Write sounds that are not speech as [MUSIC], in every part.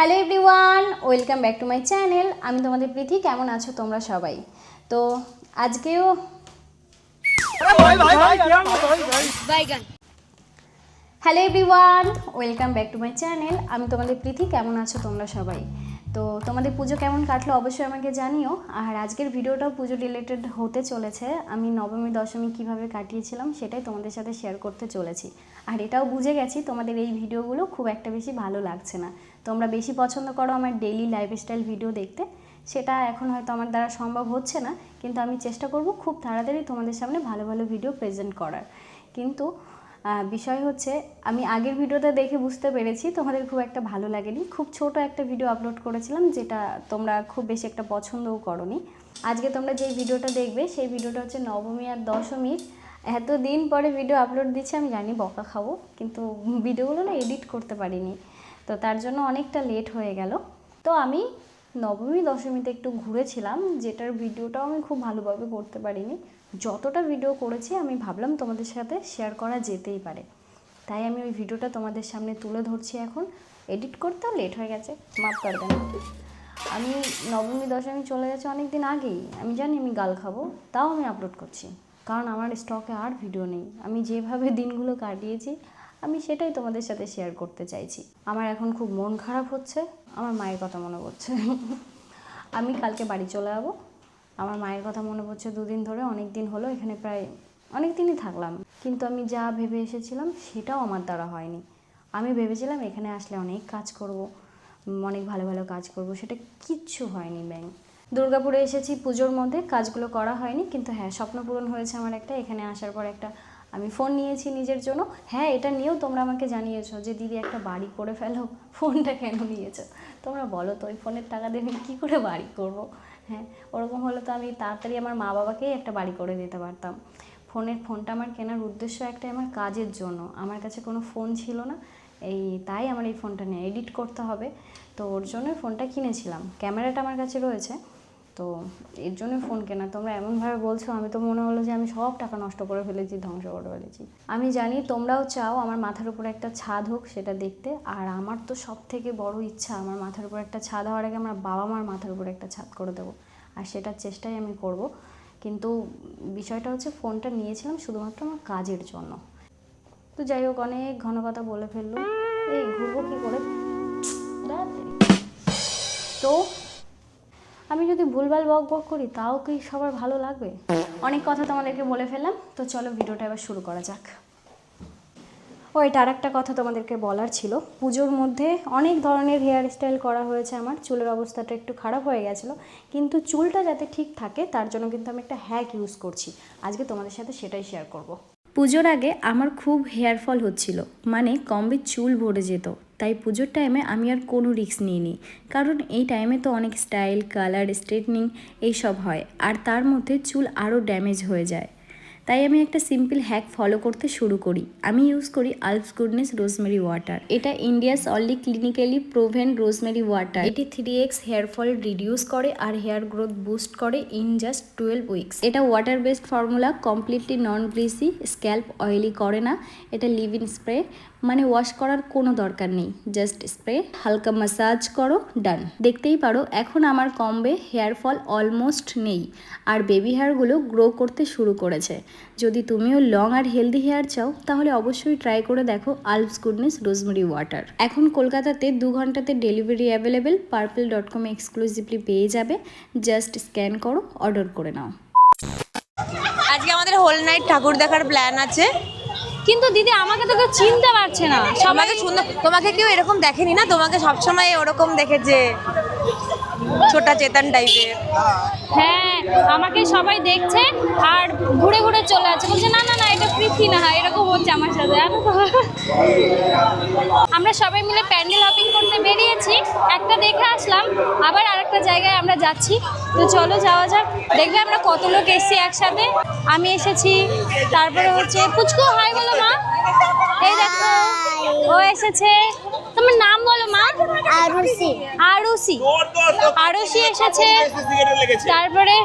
Hello everyone welcome back to my channel আমি তোমাদের প্রীতি, কেমন আছো তোমরা সবাই? তো আজকেও hello everyone welcome back to my channel আমি তোমাদের প্রীতি, কেমন আছো তোমরা সবাই? তো তোমাদের পুজো কেমন কাটলো অবশ্যই আমাকে জানিও। আর আজকের ভিডিওটাও পুজো রিলেটেড হতে চলেছে। আমি নবমী, দশমী কীভাবে কাটিয়েছিলাম সেটাই তোমাদের সাথে শেয়ার করতে চলেছি। আর এটাও বুঝে গেছি, তোমাদের এই ভিডিওগুলো খুব একটা বেশি ভালো লাগছে না। তোমরা বেশি পছন্দ করো আমার ডেইলি লাইফস্টাইল ভিডিও দেখতে। সেটা এখন হয়তো আমার দ্বারা সম্ভব হচ্ছে না, কিন্তু আমি চেষ্টা করব খুব তাড়াতাড়ি তোমাদের সামনে ভালো ভালো ভিডিও প্রেজেন্ট করার। কিন্তু বিষয় হচ্ছে, আমি আগের ভিডিওটা দেখে বুঝতে পেরেছি, তোমাদের খুব একটা ভালো লাগেনি। খুব ছোট একটা ভিডিও আপলোড করেছিলাম, যেটা তোমরা খুব বেশি একটা পছন্দও করনি। আজকে তোমরা যে ভিডিওটা দেখবে, সেই ভিডিওটা হচ্ছে নবমী আর দশমীর। এত দিন পরে ভিডিও আপলোড দিচ্ছি, আমি জানি বকা খাব, কিন্তু ভিডিওগুলো না এডিট করতে পারিনি। তো তার জন্য অনেকটা লেট হয়ে গেল। তো আমি নবমী, দশমীতে একটু ঘুরেছিলাম, যেটার ভিডিওটাও আমি খুব ভালোভাবে করতে পারিনি। যতটা ভিডিও করেছি, আমি ভাবলাম তোমাদের সাথে শেয়ার করা যেতেই পারে। তাই আমি ওই ভিডিওটা তোমাদের সামনে তুলে ধরছি এখন। এডিট করতেও লেট হয়ে গেছে মাফ করবেন আমি নবমী, দশমী চলে গেছে অনেক দিন আগেই। আমি জানি আমি গাল খাব, তাও আমি আপলোড করছি। কারণ আমার স্টকে আর ভিডিও নেই। আমি যেভাবে দিনগুলো কাটিয়েছি আমি সেটাই তোমাদের সাথে শেয়ার করতে চাইছি। আমার এখন খুব মন খারাপ হচ্ছে, আমার মায়ের কথা মনে পড়ছে। আমি কালকে বাড়ি চলে যাব, আমার মায়ের কথা মনে পড়ছে দুদিন ধরে অনেক দিন হলো, এখানে প্রায় অনেক দিনই থাকলাম। কিন্তু আমি যা ভেবে এসেছিলাম, সেটাও আমার দ্বারা হয়নি। আমি ভেবেছিলাম এখানে আসলে অনেক কাজ করব অনেক ভালো ভালো কাজ করব, সেটা কিচ্ছু হয়নি ব্যাং। দুর্গাপুরে এসেছি পুজোর মধ্যে, কাজগুলো করা হয়নি, কিন্তু হ্যাঁ স্বপ্ন পূরণ হয়েছে আমার একটা, এখানে আসার পর একটা আমি ফোন নিয়েছি নিজের জন্য। হ্যাঁ এটা নিয়েও তোমরা আমাকে জানিয়েছো যে, দিদি, একটা বাড়ি করে ফেলো। ফোনটা কেন নিয়েছো? তোমরা বলো তো, ওই ফোনের টাকা দিয়ে আমি কী করে বাড়ি করব? হ্যাঁ ওরকম হলে তো আমি তাড়াতাড়ি আমার মা বাবাকেই একটা বাড়ি করে দিতে পারতাম। ফোনের ফোনটা আমার কেনার উদ্দেশ্য একটাই আমার কাজের জন্য। আমার কাছে কোনো ফোন ছিল না। এই, তাই আমার এই ফোনটা নিয়ে এডিট করতে হবে। তো ওর জন্য ফোনটা কিনেছিলাম। ক্যামেরাটা আমার কাছে রয়েছে। তো এর জন্য ফোন কেনা। তোমরা এমনভাবে বলছো, আমি তো মনে হলো যে আমি সব টাকা নষ্ট করে ফেলেছি, ধ্বংস করে ফেলেছি। আমি জানি তোমরাও চাও আমার মাথার উপরে একটা ছাদ হোক সেটা দেখতে, আর আমার তো সব থেকে বড় ইচ্ছা আমার মাথার উপর একটা ছাদ হওয়ার আগে আমার বাবা মার মাথার উপরে একটা ছাদ করে দেবো, আর সেটার চেষ্টাই আমি করব। কিন্তু বিষয়টা হচ্ছে ফোনটা নিয়েছিলাম শুধুমাত্র আমার কাজের জন্য। তো যাই হোক, অনেক ঘন কথা বলে ফেলল। এই, ঘুরবো কী করে? তো আমি যদি ভুলভাল বক বক করি, তাও কি সবার ভালো লাগবে? অনেক কথা তোমাদেরকে বলে ফেললাম, তো চলো ভিডিওটা এবার শুরু করা যাক। ও, এটা আর একটা কথা তোমাদেরকে বলার ছিল। পুজোর মধ্যে অনেক ধরনের হেয়ার স্টাইল করা হয়েছে আমার, চুলের অবস্থাটা একটু খারাপ হয়ে গেছিল, কিন্তু চুলটা যাতে ঠিক থাকে, তার জন্য কিন্তু আমি একটা হ্যাক ইউজ করছি। আজকে তোমাদের সাথে সেটাই শেয়ার করব। পুজোর আগে আমার খুব হেয়ার ফল হচ্ছিল। মানে কমবে চুল ভরে যেত। তাই পুজোর টাইমে আমি আর কোনো রিস্ক নিইনি। কারণ এই টাইমে তো অনেক স্টাইল কালার স্ট্রেটনিং এইসব হয়। আর তার মধ্যে চুল আরও ড্যামেজ হয়ে যায়। তাই আমি একটা সিম্পল হ্যাক ফলো করতে শুরু করি। আমি ইউজ করি আলপস গুডনেস রোজমেরি ওয়াটার এটা India's only clinically proven rosemary water এটি three x hair fall reduce করে আর হেয়ার গ্রোথ বুস্ট করে ইন জাস্ট টুয়েলভ উইকস এটা water based formula completely non greasy scalp oily করে না। এটা লিভ ইন স্প্রে মানে ওয়াশ করার কোনো দরকার নেই। জাস্ট স্প্রে হালকা মাসাজ করো ডান দেখতেই পারো, এখন আমার কমবে হেয়ার ফল অলমোস্ট নেই। আর বেবি হেয়ারগুলো গ্রো করতে শুরু করেছে। যদি তুমিও লং আর হেলদি হেয়ার চাও, তাহলে অবশ্যই ট্রাই করে দেখো আলপস গুডনেস রোজমেরি ওয়াটার এখন কলকাতাতে দু ঘন্টাতে delivery available purple dot com exclusively পেয়ে যাবে। জাস্ট স্ক্যান করো অর্ডার করে নাও। আজকে আমাদের হোল নাইট ঠাকুর দেখার প্ল্যান আছে। কিন্তু দিদি আমাকে তো কেউ চিনতে পারছে না। সবাইকে সুন্দর তোমাকে কেউ এরকম দেখেনি না? তোমাকে সবসময় ওরকম দেখেছে ছোটা চেতন টাইপের হ্যাঁ আমাকে সবাই দেখছে আর ঘুরে ঘুরে চলে যাচ্ছে বলছে, না না না, এটা পৃথি না এরকম হচ্ছে আমার সাথে? আমরা সবাই মিলে প্যান্ডেল হপিং করতে বেরিয়েছি। একটা দেখে আসলাম, আবার আরেকটা জায়গায় আমরা যাচ্ছি। তো চলো যাওয়া যাক। দেখবে আমরা কত লোক এসেছি একসাথে। আমি এসেছি, তারপরে হচ্ছে, পুচকু হাই বলো মা। এই দেখো, ও এসেছে। মা আরুষি আরুষি আরুষি এসেছে। তারপরে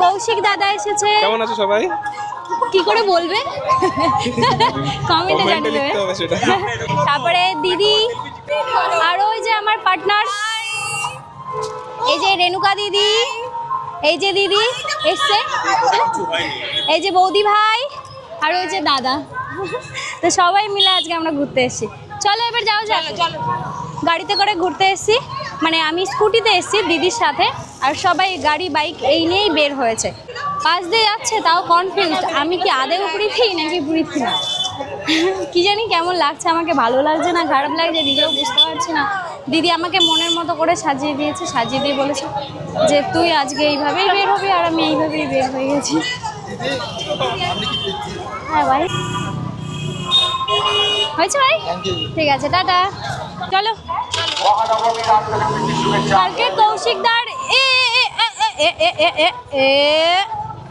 কৌশিক দাদা এসেছে। কেমন আছো সবাই? কি করে বলবে? কমেন্টে জানিয়ে সেটা। তারপরে দিদি আর ওই যে আমার পার্টনার এই যে রেণুকা দিদি এই যে দিদি এসছে। এই যে বৌদি ভাই আর ওই যে দাদা। তো সবাই মিলে আজকে আমরা ঘুরতে এসেছি। চলো এবার যাও যাক। গাড়িতে করে ঘুরতে এসেছি। মানে আমি স্কুটিতে এসেছি দিদির সাথে আর সবাই গাড়ি বাইক এই নিয়েই বের হয়েছে। পাশ দিয়ে যাচ্ছে তাও কনফিউজড আমি কি আদেও পৃথি নাকি পৃথি না কি জানি কেমন লাগছে আমাকে ভালো লাগছে না খারাপ লাগছে নিজেও বুঝতে পারছি না। দিদি আমাকে মনের মতো করে সাজিয়ে দিয়েছে সাজিয়ে দিয়ে বলেছে যে তুই আজকে এইভাবেই বের হবি আর আমি এইভাবেই বের হয়ে গেছি। হ্যাঁ ভাই হয়েছে ভাই ঠিক আছে টাটা। চলো কালকে কৌশিকদার এ এ এ এ এ এ এ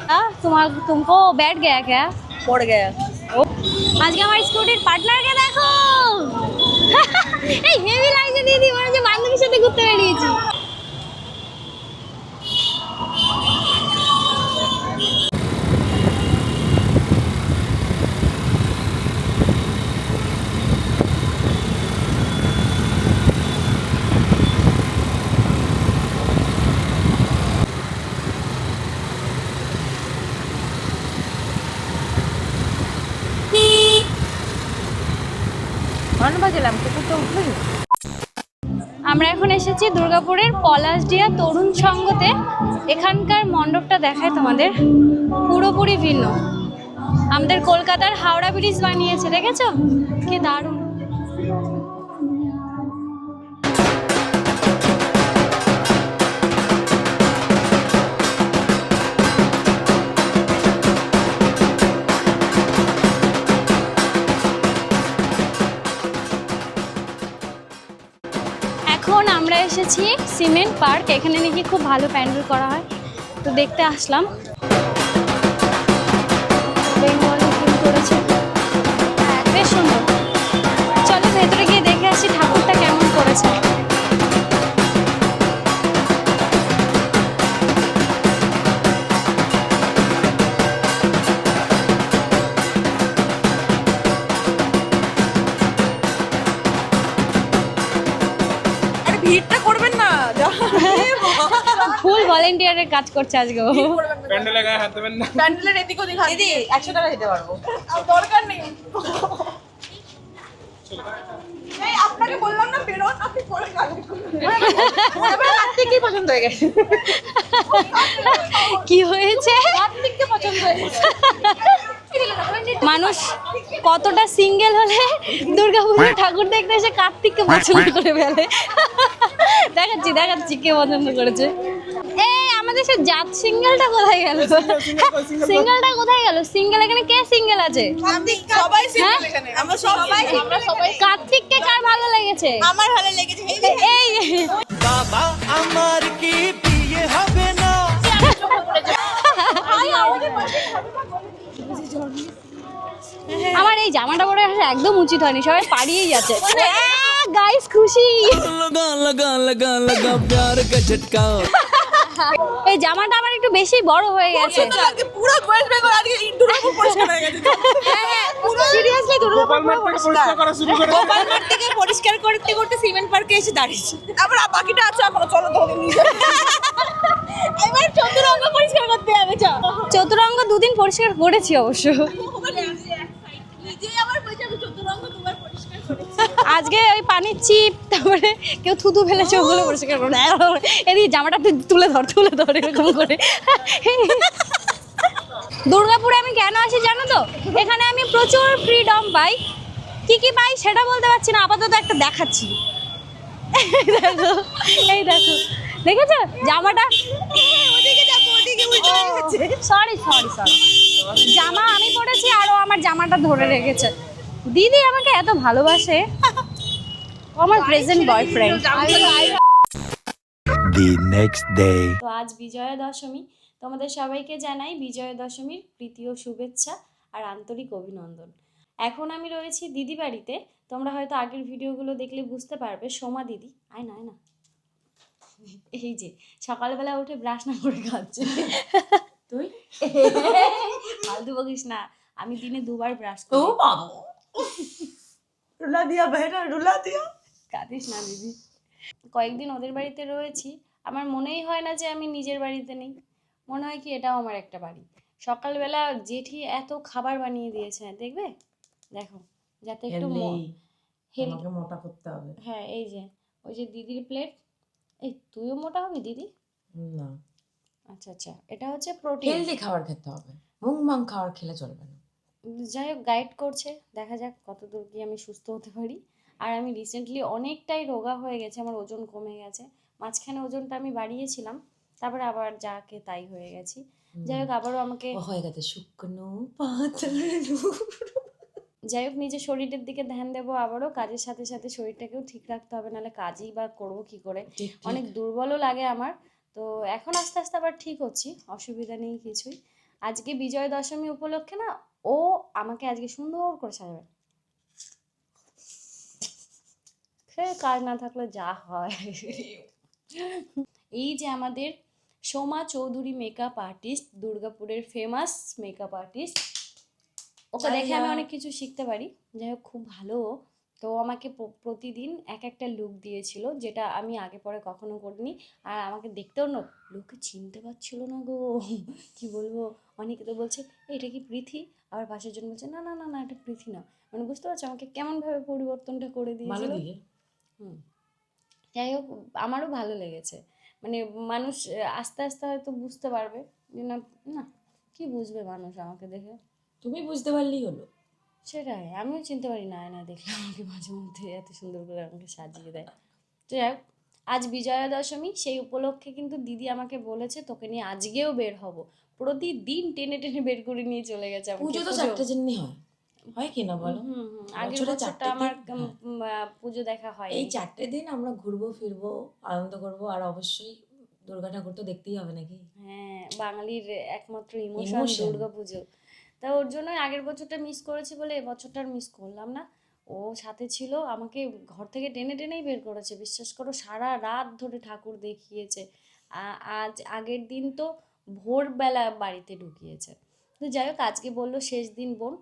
आ, তোমার तुमको बैठ गया क्या পড়ে গেছে আজকে আমার স্কুটির পার্টনারকে দেখো [LAUGHS] এই হেভি লাগছে দিদি মনে হচ্ছে বান্ধবীর সাথে ঘুরতে বেরিয়েছি এসেছি দুর্গাপুরের পলাশডিয়া তরুণ সঙ্গতে এখানকার মণ্ডপটা দেখায় তোমাদের। পুরোপুরি ভিন্ন। আমাদের কলকাতার হাওড়া ব্রিজ বানিয়েছে, দেখেছ? কি দারুণ। আমরা এসেছি সিমেন্ট পার্ক এখানে নাকি খুব ভালো প্যান্ডেল করা হয়। তো দেখতে আসলাম। বেঙ্গলি হ্যাঁ, বেশ সুন্দর। চলো ভেতরে গিয়ে দেখে আসি ঠাকুরটা কেমন করেছে। ভলেন্টিয়ারের কাজ করছে আজকে ও। প্যান্ডেলে গায়ে হাত দেবেন না। প্যান্ডেলের এদিক ওদিক দিদি একশো টাকা দিতে পারব। দরকার নেই। এই, আপনাকে বললাম না বেরোন আপনি পরে কালেক্ট কার্তিকই পছন্দ হয়ে গেছে। কি হয়েছে? কার্তিককে পছন্দ হয়ে গেছে। মানুষ কতটা সিঙ্গেল হলে দুর্গাপুজো ঠাকুর দেখতে এসে কার্তিককে পছন্দ করে ফেলে। দেখাচ্ছি দেখাচ্ছি কে পছন্দ করেছে। এই আমাদের সে জাত সিঙ্গেলটা কোথায় গেল? সিঙ্গেলটা কোথায় গেল? সিঙ্গেল এখানে কে সিঙ্গেল আছে? হ্যাঁ? কার্তিক কে কার ভালো লেগেছে? আমার ভালো লেগেছে। এই বাবা আমার কি বিয়ে হবে না? আমার এই জামাটা পরে একদম উচিত হয়নি সবাই পাড়িয়েই যাচ্ছে। হ্যাঁ, গাইস খুশি। লগা লগা লগা লগা প্যার কা ঝটকা। [LAUGHS] এই জামাটা আমার একটু বেশি বড় হয়ে গেছে পুরো ওয়েস্ট বেঙ্গল আজকে দুর্গাপুর পরিষ্কার হয়ে গেছে হ্যাঁ হ্যাঁ পুরো সিরিয়াসলি দুর্গাপুর গোপাল মাঠ থেকে পরিষ্কার করা শুরু করে গোপাল থেকে পরিষ্কার করতে করতে সিমেন্ট পার্কে এসে দাঁড়িয়েছি আবার বাকিটা আছে চলো তোমাকে নিয়ে এবার চতুরঙ্গ পরিষ্কার করতে চতুরঙ্গ দুদিন পরিষ্কার করেছি অবশ্য নিজেই আবার বলছে আমি চতুরঙ্গ দুবার পরিষ্কার করেছি আজকে ওই পানির চিপ তারপরে কেউ থুতু ফেলেছে, ওগুলো পরিষ্কার করে এদিকে জামাটা তুলে ধর তুলে ধর এরকম করে। দুর্গাপুরে আমি কেন আসি জানো তো? এখানে আমি প্রচুর ফ্রিডম পাই। কি কি পাই সেটা বলতে পারছি না, আপাতত একটা দেখাচ্ছি। দেখো, এই দেখো। দেখেছ? জামাটা সরি সরি সরি জামা আমি পরেছি আর ও আমার জামাটা ধরে রেখেছে। দিদি আমাকে এত ভালোবাসে। আমার present boyfriend The next day. তো আজ বিজয়া দশমী তোমাদের সবাইকে জানাই বিজয়া দশমীর প্রীতি ও শুভেচ্ছা আর আন্তরিক অভিনন্দন। এখন আমি রয়েছি দিদি বাড়িতে। তোমরা হয়তো আগের ভিডিওগুলো দেখলে বুঝতে পারবে। সোমা দিদি। আয় না আয় না। এই যে সকালবেলা উঠে ব্রাশ না করে খাচ্ছে। তুই? ফালতু বকিস না। আমি দিনে দুবার ব্রাশ করি। বাবা। রুলা দিয়া বেটা রুলা দিয়া। কাঁদিস না দিদি। কয়েকদিন ওদের বাড়িতে রয়েছি আমার মনেই হয় না যে আমি নিজের বাড়িতে নেই। মনে হয় কি এটাও আমার একটা বাড়ি। সকালবেলা জেঠি এত খাবার বানিয়ে দিয়েছে দেখবে? দেখো যাতে একটু আমাকে মোটা করতে হবে। হ্যাঁ এই যে ওই যে দিদির প্লেট এই তুইও মোটা হবি দিদি? না। আচ্ছা আচ্ছা এটা হচ্ছে প্রোটিন হেলদি খাবার খেতে হবে। মুং মাং খাবার খেলে চলবে না। যাই হোক গাইড করছে। দেখা যাক কতদূর কি আমি সুস্থ হতে পারি। আর আমি রিসেন্টলি অনেকটাই রোগা হয়ে গেছে আমার ওজন কমে গেছে। মাঝখানে ওজনটা আমি বাড়িয়েছিলাম তারপরে আবার যাকে তাই হয়ে গেছি। যাই হোক আবারও আমাকে হয়ে গেছে শুকনো পাতলা যাই হোক নিজের শরীরের দিকে ধ্যান দেবো আবারও কাজের সাথে সাথে শরীরটাকেও ঠিক রাখতে হবে নাহলে কাজই বা করব কি করে? অনেক দুর্বলও লাগে আমার। তো এখন আস্তে আস্তে আবার ঠিক হচ্ছি অসুবিধা নেই কিছুই। আজকে বিজয় দশমী উপলক্ষে না ও আমাকে আজকে সুন্দর করে সাজাবে। সে কাজ না থাকলে যা হয়। এই যে আমাদের সোমা চৌধুরী মেকআপ আর্টিস্ট দুর্গাপুরের ফেমাস মেকআপ আর্টিস্ট ওকে দেখে আমি অনেক কিছু শিখতে পারি। যাই হোক খুব ভালো। তো আমাকে প্রতিদিন এক একটা লুক দিয়েছিল যেটা আমি আগে পরে কখনো করিনি। আর আমাকে দেখতেও না লোকে চিনতে পারছিল না গো। কি বলব? অনেকে তো বলছে এটা কি পৃথি? আবার পাশের জন বলছে না না না না এটা পৃথি না। মানে বুঝতে পারছ? আমাকে কেমনভাবে পরিবর্তনটা করে দিয়েছিল। হুম। যাই হোক আমারও ভালো লেগেছে। মানে মানুষ আস্তে আস্তে হয়তো বুঝতে পারবে যে না না কি বুঝবে মানুষ আমাকে দেখে? তুমি বুঝতে পারলেই হলো। সেটাই আমিও চিনতে পারি না না দেখলে আমাকে মাঝে মধ্যে এত সুন্দর করে আমাকে সাজিয়ে দেয়। তো যাই হোক আজ বিজয়া দশমী সেই উপলক্ষে কিন্তু দিদি আমাকে বলেছে তোকে নিয়ে আজকেও বের হব। প্রতিদিন টেনে টেনে বের করে নিয়ে চলে গেছে পুজো তো চারটে জন্যই হয়। হয় কি না বলো? বছরে বছরটা আমার পুজো দেখা হয়। এই চারটে দিন আমরা ঘুরবো ফিরবো আনন্দ করব আর অবশ্যই দুর্গা ঠাকুর তো দেখতেই হবে নাকি? হ্যাঁ বাঙালির একমাত্র ইমোশন দুর্গা পুজো। তা ওর জন্য আগের বছরটা মিস করেছি বলে এবছরটা আর মিস করলাম না। ও সাথে ছিল আমাকে ঘর থেকে টেনে টেনেই বের করেছে। বিশ্বাস করো সারা রাত ধরে ঠাকুর দেখিয়েছে। আজ আগের দিন তো ভোরবেলা বাড়িতে ঢুকিয়েছে। তো যাই হোক আজকে বলল শেষ দিন বোন।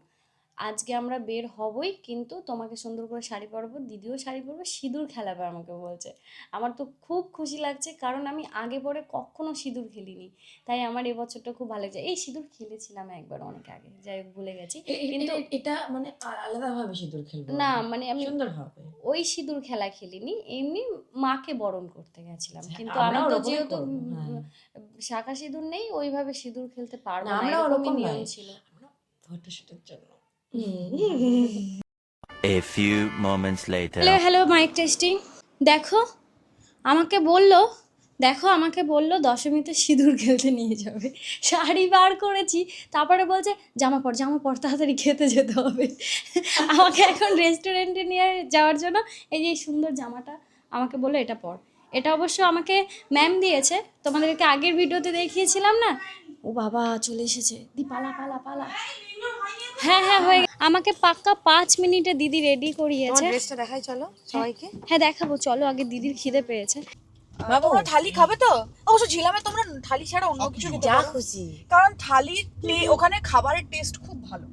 আজকে আমরা বের হবই কিন্তু তোমাকে সুন্দর করে শাড়ি পরবো দিদিও শাড়ি পরবো সিঁদুর খেলাবে আমাকে বলছে। আমার তো খুব খুশি লাগছে কারণ আমি আগে পরে কখনো সিঁদুর খেলিনি। তাই আমার এবছরটা খুব ভালো লাগছে। এই সিঁদুর খেলেছিলাম একবার অনেক আগে যাই হোক ভুলে গেছি। কিন্তু এটা মানে আলাদা ভাবে সিঁদুর খেলব না মানে আমি সুন্দর ভাবে ওই সিঁদুর খেলা খেলিনি এমনি মাকে বরণ করতে গেছিলাম। কিন্তু হ্যাঁ, আমরা আমি তো যেহেতু হ্যাঁ। শাখা সিঁদুর নেই ওইভাবে সিঁদুর খেলতে পারব না, এরকমই ওরকম নিয়ম ছিল। ফটোশুটের জন্য A few moments later. Hello hello mike testing দেখো, আমাকে বলল, দেখো, আমাকে বলল দশমীতে সিঁদুর খেলতে নিয়ে যাবে। শাড়ি বার করেছি, তারপরে বলছে, জামা পর জামা পর, তাড়াতাড়ি খেতে যেতে হবে। আমাকে এখন রেস্টুরেন্টে নিয়ে যাওয়ার জন্য এই যে সুন্দর জামাটা আমাকে বলল, এটা পর। এটা অবশ্য আমাকে ম্যাম দিয়েছে, তোমাদেরকে আগের ভিডিওতে দেখিয়েছিলাম না? ও বাবা, চলে এসেছে। দি, পালা পালা পালা। হ্যাঁ হ্যাঁ হয়ে আমাকে পাক্কা পাঁচ মিনিটে দিদি রেডি করিয়েছে। ড্রেসটা দেখাই চলো সবাইকে। হ্যাঁ দেখাবো চলো আগে দিদির খিদে পেয়েছে। বাবু। থালি খাবে তো? অবশ্য ঝিলামে তোমরা থালি ছাড়া অন্য কিছু যা খুশি। কারণ থালি ওখানে খাবারের টেস্ট খুব ভালো।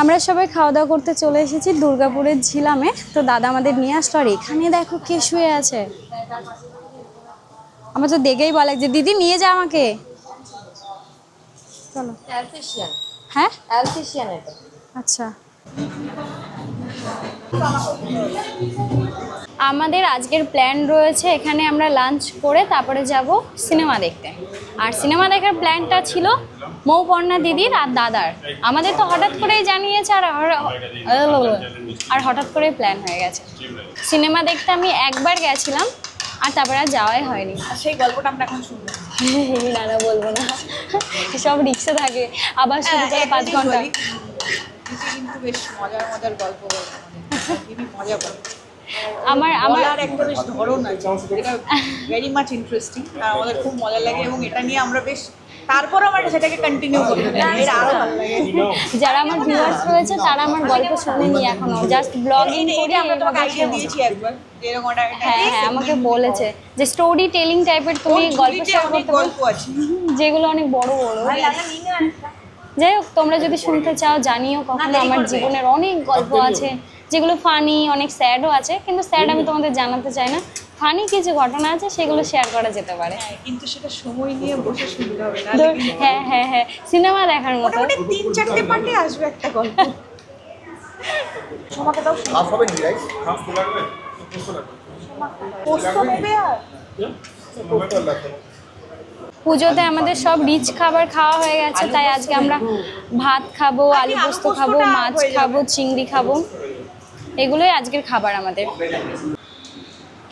আমরা সবাই খাওয়া দাওয়া করতে চলে এসেছি দুর্গাপুরের ঝিলামে। তো দাদা আমাদের নিয়ে আসলো আর এখানে দেখো কে শুয়ে আছে। আমার তো দেখেই বলে যে দিদি নিয়ে যা আমাকে। চলো। হ্যাঁ? অ্যালফিশিয়ান এটা। আচ্ছা। আমাদের আজকের প্ল্যান রয়েছে এখানে আমরা লাঞ্চ করে তারপরে যাব সিনেমা দেখতে। আর সিনেমা দেখার প্ল্যানটা ছিল মৌপর্ণা দিদির আর দাদার। আমাদের তো হঠাৎ করেই জানিয়েছে আর আর- আর হঠাৎ করেই প্ল্যান হয়ে গেছে। সিনেমা দেখতে আমি একবার গেছিলাম আর তারপরে আর যাওয়াই হয়নি। আর সেই গল্পটা আমরা এখন শুনব। না না বলব না। সব রিক্সে থাকে। আবার শুরু করে পাঁচ ঘণ্টা। কিন্তু বেশ মজার মজার গল্প বলে মজা করে আমার আমার একটা বেশ ধরন আছে যেটা ভেরি মাচ ইন্টারেস্টিং আমাদের খুব মজা লাগে এবং এটা নিয়ে আমরা বেশ তারপর আমরা সেটাকে কন্টিনিউ করি। এর আরও ভালো লাগে। যারা আমার ভিউয়ার্স রয়েছে তারা আমার গল্প শুনেনি এখনও। জাস্ট ব্লগিং করি আমরা তোমাকে আইডিয়া দিয়েছি একবার হ্যাঁ হ্যাঁ আমাকে বলেছে যে স্টোরি টেলিং টাইপের তুমি গল্প শেয়ার করতে গল্প আছে। যেগুলো অনেক বড় বড়। যাই হোক তোমরা যদি শুনতে চাও জানিও কখনো আমার জীবনের অনেক গল্প আছে যেগুলো ফানি অনেক স্যাডও আছে কিন্তু স্যাড আমি তোমাদের জানাতে চাই না। ফানি কিছু ঘটনা আছে সেগুলো শেয়ার করা যেতে পারে। কিন্তু সেটা সময় নিয়ে বসে শুনতে হবে না হ্যাঁ হ্যাঁ হ্যাঁ সিনেমা দেখার মতো। তিন চারটে পার্টে আসবে একটা গল্প। তোমাকে দাও হাফ হবে নি রাইস হাফ লাগবে পোস্ত হবে আর? টমেটো লাগবে পুজোতে আমাদের সব রিচ খাবার খাওয়া হয়ে গেছে তাই আজকে আমরা ভাত খাব আলু পোস্ত খাব মাছ খাব চিংড়ি খাব। এগুলোই আজকের খাবার আমাদের।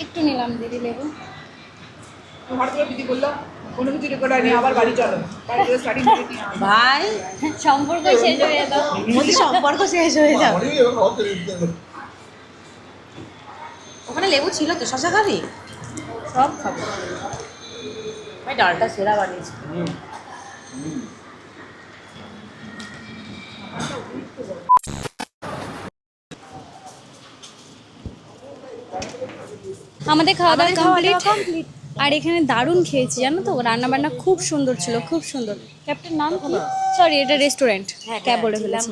একটু নিলাম দিদি লেবু। দিদি বলল কোনো কিছু রেকর্ড হয়নি আবার বাড়ি চলো। ভাই সম্পর্ক শেষ হয়ে যেত সম্পর্ক শেষ হয়ে যাবে। ওখানে লেবু ছিল তো শশা খাবি? সব খাব। ভাই ডালটা সেরা বানিয়েছি। আমাদের খাওয়া দাওয়া কমপ্লিট আর এখানে দারুণ খেয়েছি জানো তো? রান্না বান্না খুব সুন্দর ছিল খুব সুন্দর। ক্যাপ্টেন নাম কি? সরি এটা রেস্টুরেন্ট ক্যাব বলে ফেলেছি।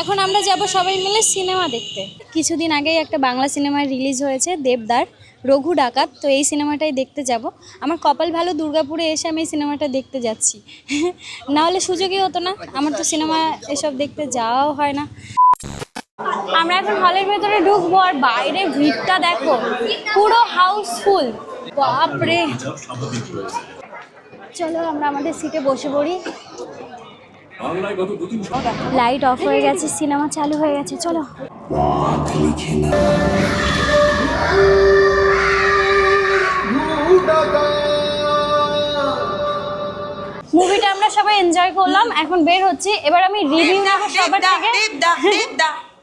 এখন আমরা যাব সবাই মিলে সিনেমা দেখতে। কিছুদিন আগেই একটা বাংলা সিনেমা রিলিজ হয়েছে দেবদার রঘু ডাকাত। তো এই সিনেমাটাই দেখতে যাব। আমার কপাল ভালো দুর্গাপুরে এসে আমি এই সিনেমাটা দেখতে যাচ্ছি। [LAUGHS] না হলে সুযোগই হতো না। আমার তো সিনেমা এসব দেখতে যাওয়াও হয় না। আমরা এখন হলের ভেতরে ঢুকবো আর বাইরে ভিড়টা দেখো পুরো হাউসফুল বাপরে। চলো আমরা আমাদের সিটে বসে পড়ি। লাইট অফ হয়ে গেছে সিনেমা চালু হয়ে গেছে চলো। মুভিটা আমরা সবাই এনজয় করলাম এখন বের হচ্ছি। এবার আমি রিভিউ নেব সবার থেকে।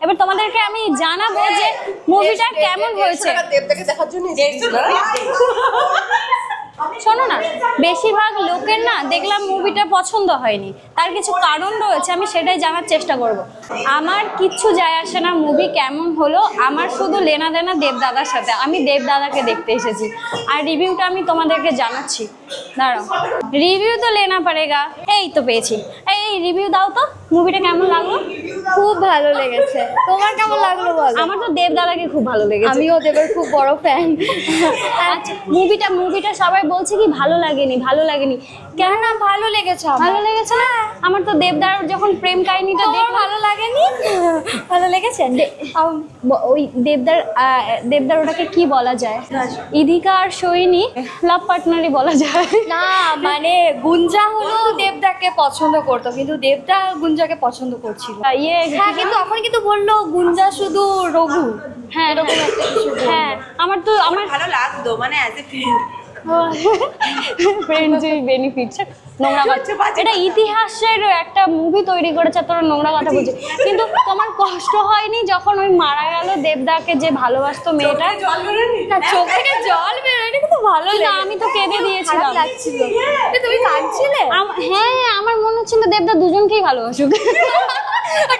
এবার তোমাদেরকে আমি জানাব যে মুভিটা কেমন হয়েছে। দেখার জন্য শোনো না বেশিরভাগ লোকের না দেখলাম মুভিটা পছন্দ হয়নি। তার কিছু কারণ রয়েছে আমি সেটাই জানার চেষ্টা করব। আমার কিচ্ছু যায় আসে না মুভি কেমন হলো আমার শুধু লেনা দেনা দেবদাদার সাথে। আমি দেবদাদাকে দেখতে এসেছি। আর রিভিউটা আমি তোমাদেরকে জানাচ্ছি। দাঁড়াও। রিভিউ তো লেনা পারেগা। এই তো পেয়েছি। এই এই রিভিউ দাও তো। মুভিটা কেমন লাগল? খুব ভালো লেগেছে। তোমার কেমন লাগল বল? আমার তো দেবদাদাকে খুব ভালো লেগেছে। আমিও দেবের খুব বড় ফ্যান আচ্ছা মুভিটা মুভিটা সবাই বলছে কি ভালো লাগেনি ভালো লাগেনি। কেন না ভালো লেগেছে ভালো লেগেছে? না আমার তো দেবদার যখন প্রেম কাহিনীটা দেখলাম ভালো লাগেনি? ভালো লেগেছে? ওই দেবদার দেবদার ওটাকে কি বলা যায়? ইধিকা আর সৈনী লাভ পার্টনারই বলা যায়। না মানে গুঞ্জা হলো দেবদাকে পছন্দ করতো কিন্তু দেবদা গুঞ্জাকে পছন্দ করছিল। ইয়ে হ্যাঁ কিন্তু তখন কিন্তু বলল গুঞ্জা শুধু রঘু। হ্যাঁ হ্যাঁ। আমার তো আমার ভালো লাগতো মানে as a friend friends with benefits নোংরা কথা। এটা ইতিহাসের একটা মুভি তৈরি করেছে তোরা নোংরা কথা কিন্তু তোমার কষ্ট হয়নি যখন ওই মারা গেল দেবদাকে যে ভালোবাসতো মেয়েটা? না চোখ থেকে জল কিন্তু ভালো আমি তো কেঁদে দিয়েছিলাম। লাগছিল। তুমি কাঁদছিলে? হ্যাঁ আমার মনে হচ্ছিল দেবদা দুজনকেই ভালোবাসুক।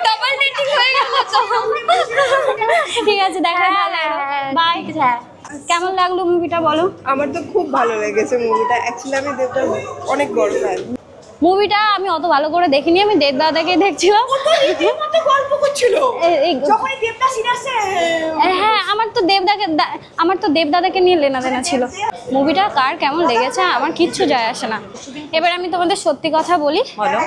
ডাবল ডেটিং হয়ে গেল [LAUGHS] ঠিক আছে দেখা হ্যাঁ, হ্যাঁ, বাই হ্যাঁ। কেমন লাগল মুভিটা বলো? আমার তো খুব ভালো লেগেছে মুভিটা অ্যাকচুয়ালি আমি দেবদার অনেক বড় ফ্যান মুভিটা আমি অত ভালো করে দেখিনি আমি দেবদাদাকে দেখছিলাম। গল্প করছিল। এ- দেবদা সিন আসে হ্যাঁ আমার তো দেবদাকে আমার তো দেবদাদাকে নিয়ে লেনা দেনা ছিল। মুভিটা কার কেমন লেগেছে আমার কিচ্ছু যায় আসে না। এবার আমি তোমাদের সত্যি কথা বলি। বলো।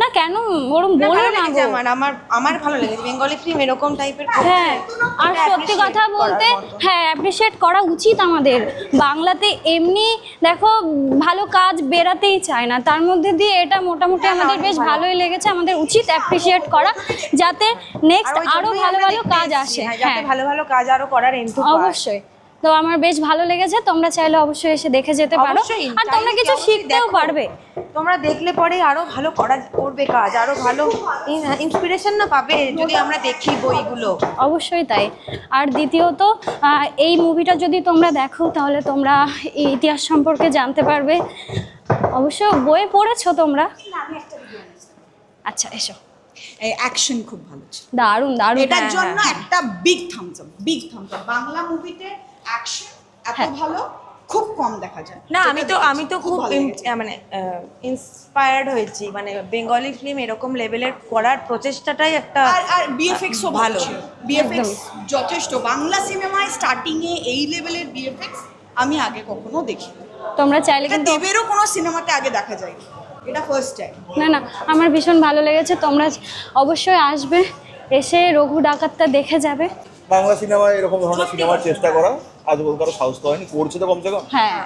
না কেন? ওরম বলো না গো। আমার আমার আমার ভালো লেগেছে। বেঙ্গলি ফিল্ম এরকম টাইপের হ্যাঁ আর সত্যি কথা বলতে হ্যাঁ অ্যাপ্রিসিয়েট করা উচিত আমাদের। বাংলাতে এমনি দেখো ভালো কাজ বেরাতেই চায় না। তার মধ্যে দিয়ে এটা মোটামুটি আমাদের বেশ ভালোই লেগেছে আমাদের উচিত অ্যাপ্রিসিয়েট করা যাতে নেক্সট আরও ভালো ভালো কাজ আসে। হ্যাঁ ভালো ভালো কাজ আরও করার অবশ্যই। তো আমার বেশ ভালো লেগেছে তোমরা চাইলে অবশ্যই এসে দেখে যেতে পারো। আর তোমরা কিছু শিখতেও পারবে। তোমরা দেখলে পরে আরও ভালো করা করবে কাজ আরও ভালো ইন্সপিরেশন না পাবে যদি আমরা দেখি বইগুলো। অবশ্যই তাই। আর দ্বিতীয়ত এই মুভিটা যদি তোমরা দেখো তাহলে তোমরা ইতিহাস সম্পর্কে জানতে পারবে। অবশ্য বইয়ে পড়েছো তোমরা? আচ্ছা এসো। অ্যাকশন খুব ভালো ছিল। দারুণ দারুণ। এটার হ্যাঁ, জন্য হ্যাঁ, একটা big thumbs up big thumbs up Bangla মুভিতে অ্যাকশন এত হ্যাঁ। ভালো খুব কম দেখা যায়। না আমি তো আমি তো খুব ইন- মানে ইন্সপায়ার্ড হয়েছি। মানে বেঙ্গলি ফিল্ম এরকম লেভেলের করার প্রচেষ্টাটাই একটা আর আর বিএফএক্সও ভালো। বিএফএক্স যথেষ্ট। বাংলা সিনেমায় স্টার্টিং এ এই লেভেলের বিএফএক্স আমি আগে কখনো দেখিনি। তোমরা চাইলে কিন্তু দেবেরও কোনো সিনেমাতে আগে দেখা যায় এটা ফার্স্ট টাইম না না আমার ভীষণ ভালো লেগেছে। তোমরা অবশ্যই আসবে এসে রঘু ডাকাতটা দেখে যাবে। বাংলা সিনেমায় এরকম ধরনের সিনেমার চেষ্টা করা। আজ বলতে কারও সাহস তো হয়নি করছে তো কমসে কম। হ্যাঁ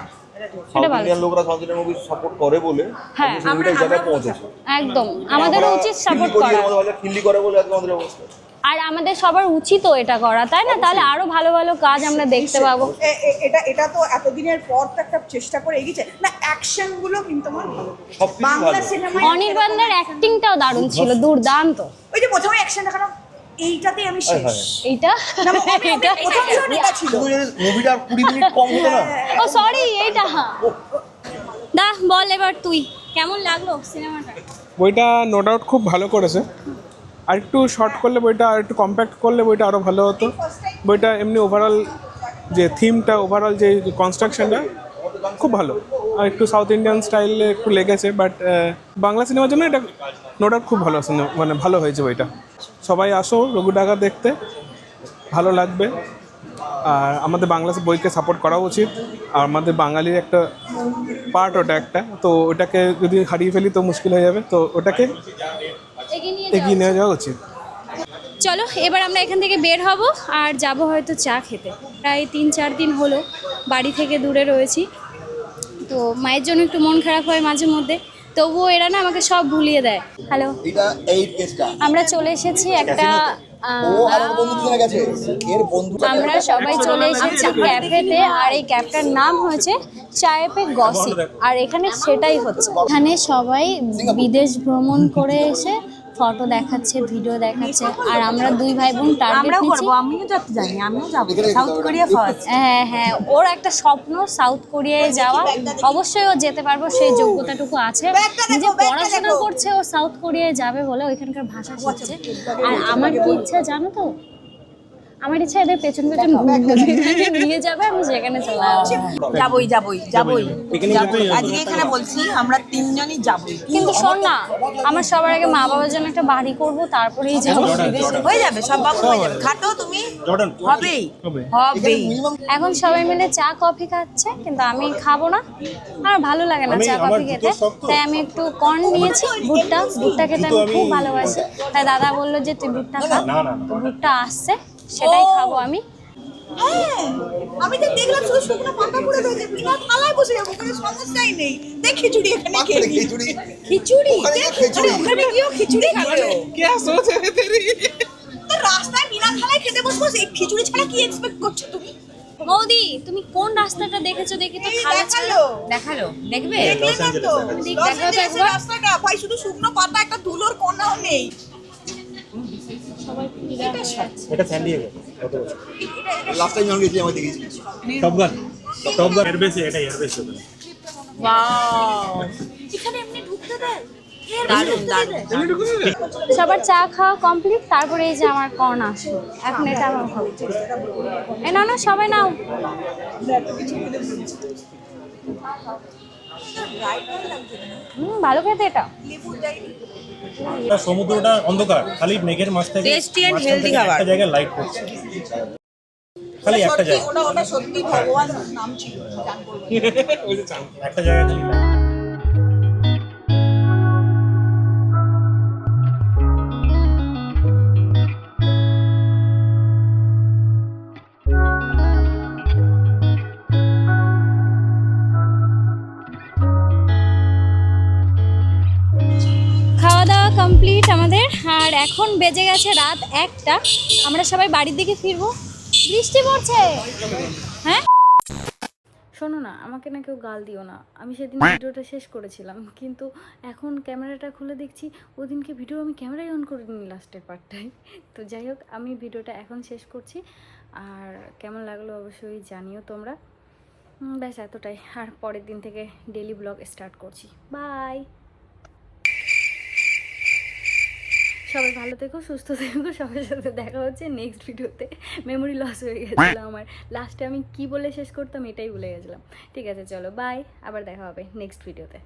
সাউথ ভালো। ইন্ডিয়ান লোকরা সাউথ ইন্ডিয়ান মুভি সাপোর্ট করে বলে হ্যাঁ, আজকে জায়গায় পৌঁছেছে। একদম। আমাদের উচিত সাপোর্ট করা আমাদের ভালো করে বলে আজকে আমাদের অবস্থা। আর আমাদের সবার উচিতও এটা করা তাই না? তাহলে আরও ভালো ভালো কাজ আমরা দেখতে পাবো। এটা এটা তো এতদিনের পর তো একটা চেষ্টা করে এগিয়েছে। না অ্যাকশনগুলো কিন্তু আমার বাংলা। সিনেমায় অ্যাক্টিংটাও দারুণ ছিল দুর্দান্ত। ওই যে প্রথমে অ্যাকশন দেখানো এইটাতে আমি হ্যাঁ, শেষ। এইটা? না, আমি- আমি- আমি এটা প্রথম shot এটা ছিল। মুভিটা কুড়ি মিনিট কম হতো না? ও সরি এইটা দা বল এবার তুই। কেমন লাগল সিনেমাটা? বইটা নো ডাউট খুব ভালো করেছে। আর একটু শর্ট করলে বইটা আর একটু কম্প্যাক্ট করলে বইটা আরও ভালো হতো। বইটা এমনি ওভারঅল যে থিমটা ওভারঅল যে কনস্ট্রাকশনটা খুব ভালো। আর একটু সাউথ ইন্ডিয়ান স্টাইলে একটু লেগেছে বাট বাংলা সিনেমার জন্য এটা নো ডাউট খুব ভালো সিনেমা মানে ভালো হয়েছে বইটা। সবাই আসো রঘু ডাকা দেখতে। ভালো লাগবে। আর আমাদের বাংলা বইকে সাপোর্ট করা উচিত। আর আমাদের বাঙালির একটা পার্ট ওটা একটা। তো ওটাকে যদি হারিয়ে ফেলি তো মুশকিল হয়ে যাবে। তো ওটাকে এগিয়ে নিয়ে যাওয়া উচিত। চলো এবার আমরা এখান থেকে বের হব আর যাব হয়তো চা খেতে। প্রায় তিন চার দিন হলো বাড়ি থেকে দূরে রয়েছি। তো মায়ের জন্য একটু মন খারাপ হয় মাঝে মধ্যে। তবুও এরা না আমাকে সব ভুলিয়ে দেয়। হ্যালো আমরা চলে এসেছি একটা আমরা সবাই চলে এসেছি ক্যাফেতে আর এই ক্যাফটার নাম হয়েছে চায়েপে গসি আর এখানে সেটাই হচ্ছে। এখানে সবাই বিদেশ ভ্রমণ করে এসে ফটো দেখাচ্ছে ভিডিও দেখাচ্ছে আর আমরা দুই ভাই বোন টার্গেট আমরাও আমিও যেতে জানি আমিও যাব। সাউথ কোরিয়া ফার্স্ট হ্যাঁ হ্যাঁ ওর একটা স্বপ্ন সাউথ কোরিয়ায় যাওয়া। অবশ্যই ও যেতে পারব সেই যোগ্যতাটুকু আছে। যে পড়াশোনা করছে ও সাউথ কোরিয়ায় যাবে বলে ওইখানকার ভাষা শিখছে। আর আমার কি ইচ্ছা জানো তো? আমার ইচ্ছা এদের পেছন পেছন নিয়ে যাবে আমি সেখানে চলে যাব যাবই যাবই যাবই আজকে এখানে বলছি আমরা তিনজনই যাবই। কিন্তু শোন না আমার সবার আগে মা বাবার জন্য একটা বাড়ি করব তারপরেই যাব। হয়ে যাবে সব বাবু হয়ে যাবে। খাটো তুমি? হবেই। হবেই। এখন সবাই মিলে চা কফি খাচ্ছে কিন্তু আমি খাব না। আমার ভালো লাগে না চা কফি খেতে। তাই আমি একটু কর্ন নিয়েছি ভুট্টা। ভুট্টা খেতে আমি খুব ভালোবাসি। তাই দাদা বলল যে তুই ভুট্টা খা। ভুট্টা আসছে। সেটাই খাব আমি। হ্যাঁ আমি তো দেখলাম শুধু শুকনো পাতা পড়ে রয়েছে। বিনা থালায় বসে যাব কোনো সমস্যাই নেই। দেখ খিচুড়ি এখানে খেয়ে নিই। খিচুড়ি। খিচুড়ি? ওখানে দেখ, গিয়ে খিচুড়ি। ওখানে গিয়েও খিচুড়ি খাবে। তো রাস্তায় বিনা থালায় খেতে বসবো এই খিচুড়ি ছাড়া কি এক্সপেক্ট করছ তুমি? বৌদি তুমি কোন রাস্তাটা দেখেছ দেখি তো দেখাল। দেখাল দেখবে? দেখাও তো একবার। রাস্তাটা। ভাই শুধু শুকনো পাতা একটা ধুলোর কণাও নেই। এটা স্যান্ডিয়েগো কত বছর। লাস্ট টাইম আমি গেছি আমি দেখেছি টপ গান টপ গান এয়ারবেসে এটা এয়ারবেসে ওয়াও দারুণ দারুণ। সবার চা খাওয়া কমপ্লিট তারপরে এই যে আমার কর্ন আসলো। এখন এটা আমার ভাবছি এ না না সবাই নাও। হুম ভালো খেতে এটা। সমুদ্রটা অন্ধকার খালি মেঘের মাছ থেকে খাবার। একটা জায়গায় লাইট পড়ছে খালি একটা জায়গা। ওটা ওটা সত্যি ভগবান নাম ছিল [LAUGHS] একটা জায়গায় খালি কমপ্লিট আমাদের। আর এখন বেজে গেছে রাত একটা। আমরা সবাই বাড়ির দিকে ফিরবো। বৃষ্টি পড়ছে। হ্যাঁ? শোনো না আমাকে না কেউ গাল দিও না। আমি সেদিন ভিডিওটা শেষ করেছিলাম। কিন্তু এখন ক্যামেরাটা খুলে দেখছি ওদিনকে ভিডিও আমি ক্যামেরাই অন করে নিই লাস্টের পার্টটাই তো যাই হোক আমি ভিডিওটা এখন শেষ করছি। আর কেমন লাগল অবশ্যই জানিও তোমরা। ব্যাস এতটাই। আর পরের দিন থেকে ডেলি ব্লগ স্টার্ট করছি। বাই সবাই ভালো থেকো সুস্থ থেকো সবার সাথে দেখা হচ্ছে নেক্সট ভিডিওতে মেমোরি লস হয়ে গেছিল আমার। লাস্টে আমি কি বলে শেষ করতাম এটাই ভুলে গেছিলাম। ঠিক আছে চলো বাই আবার দেখা হবে নেক্সট ভিডিওতে